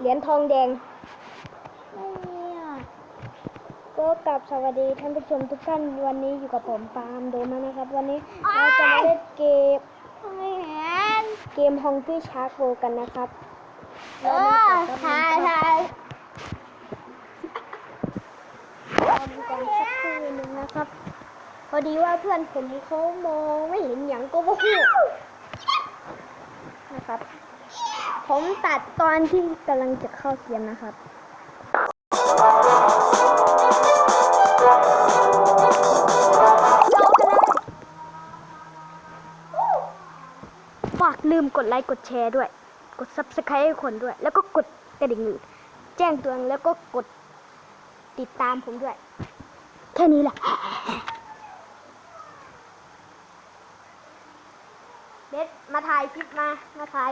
เหรียญทองแดงไม่มีอะก็กลับสวัสดีท่านผู้ชมทุกท่านวันนี้อยู่กับผมปาล์มโดมานะครับ วันนี้เราจะมาเล่นเกมไม่เห็นเกมฮองกี้ชาร์กโกันนะครับเออถ่ายถ่ายรอดูกันสักครู่หนึงนะครับ พอดีว่าเพื่อนผมเขามองไม่เห็นอย่างก็ว่าหูนะครับ ผมตัดตอนที่กำลังจะเข้าเกมนะครับฝากลืมกดไลค์กดแชร์ด้วย กด subscribe ให้คนด้วย แล้วก็กดกระดิ่งแจ้งเตือนแล้วก็กดติดตามผมด้วย แค่นี้แหละ เบสมาถ่ายคลิปมา มาถ่าย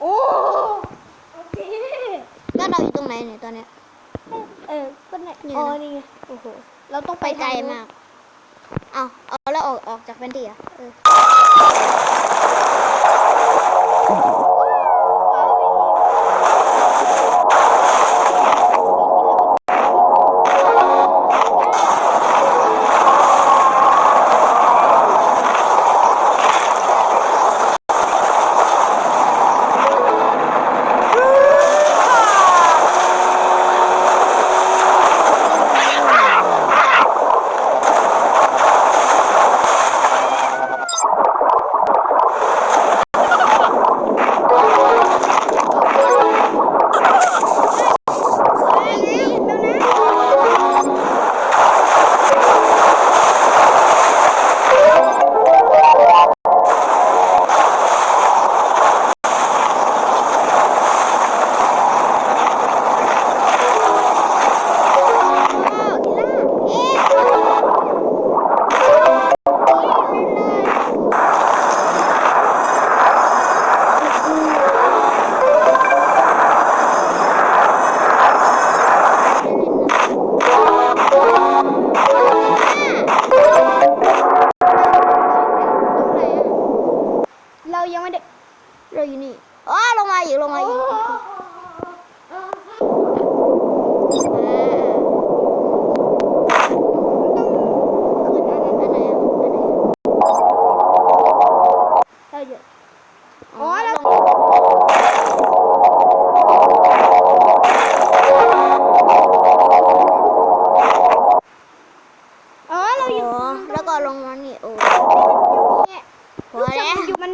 โอ้โอเคแล้วเราอยู่ตรงไหนเนี่ยตอนเนี้ย เออเพื่อนไหนเนี่ยอ๋อนะนี่ไงโอ้โหเราต้องไปไปไกลทงนู้นมาก เอาเอาแล้วออกออกจากแผนที่อะเออ ก็ลลงมอนนี่โอ้พอแล้วมัน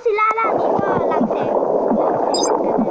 vacilada, amigo Lancel.